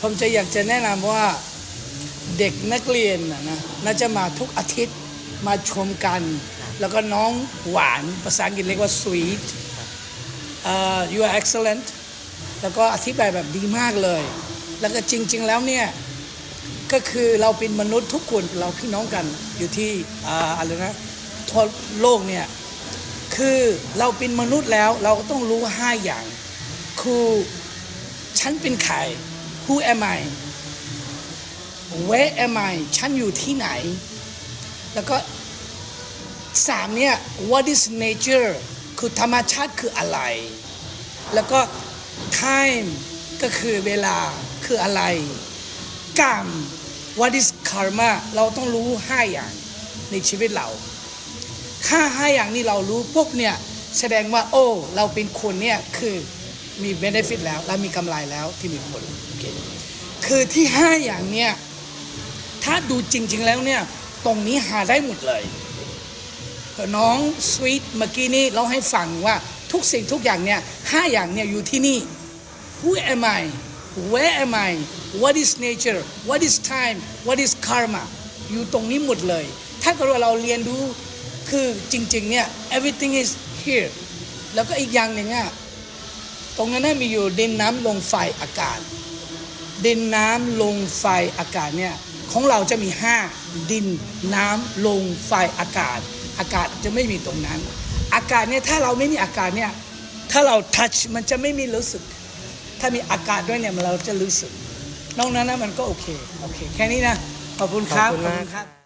ผมจะอยากจะแนะนำว่าเด็กนักเรียนนะนะน่าจะมาทุกอาทิตย์มาชมกัน แล้วก็น้องหวานภาษาอังกฤษเรียกว่า sweet เอ่อ you are excellent แล้วก็อธิบายแบบดีมากเลย แล้วก็จริง ๆ แล้วเนี่ย ก็คือเราเป็นมนุษย์ทุกคนเราพี่น้องกันอยู่ที่อ่าอะไรนะทั่วโลกเนี่ย คือเราเป็นมนุษย์แล้วเราก็ต้องรู้ห้าอย่าง คือฉันเป็นใคร Who am I Where am I ฉันอยู่ที่ไหน แล้วก็สามเนี่ย What is nature คือธรรมชาติคืออะไร แล้วก็ time ก็คือเวลาคืออะไร กรรม what is karma เราต้องรู้ห้าอย่างในชีวิตเราถ้าห้าอย่างนี้เรารู้ปุ๊บเนี่ย แสดงว่า โอ้ เราเป็นคนเนี่ยคือ มี benefit แล้วเรามีกำไรแล้วที่มีผลคือที่ห้าอย่างเนี่ย ถ้าดูจริง ๆ แล้วเนี่ย ตรงนี้หาได้หมดเลยน้องสวีทเมื่อกี้นี้เราให้ฟังว่าทุกสิ่งทุกอย่างเนี่ยห้าอย่างเนี่ยอยู่ที่นี่ Who am I Where am I What is nature What is time What is karma อยู่ตรงนี้หมดเลย ถ้าเกิดว่าเราเรียนรู้คือจริง ๆ เนี่ย everything is here แล้วก็อีกอย่างหนึ่งอะ ตรงนั้นนะมีอยู่ดินน้ำลมไฟอากาศ ดินน้ำลมไฟอากาศเนี่ยของเราจะมีห้าดินน้ำลมไฟอากาศ อากาศจะไม่มีตรงนั้น อากาศเนี่ยถ้าเราไม่มีอากาศเนี่ยถ้าเราทัชมันจะไม่มีรู้สึก ถ้ามีอากาศด้วยเนี่ยมันเราจะรู้สึกนอกนั้นนะมันก็โอเคโอเค แค่นี้นะขอบคุณครับขอบคุณครับ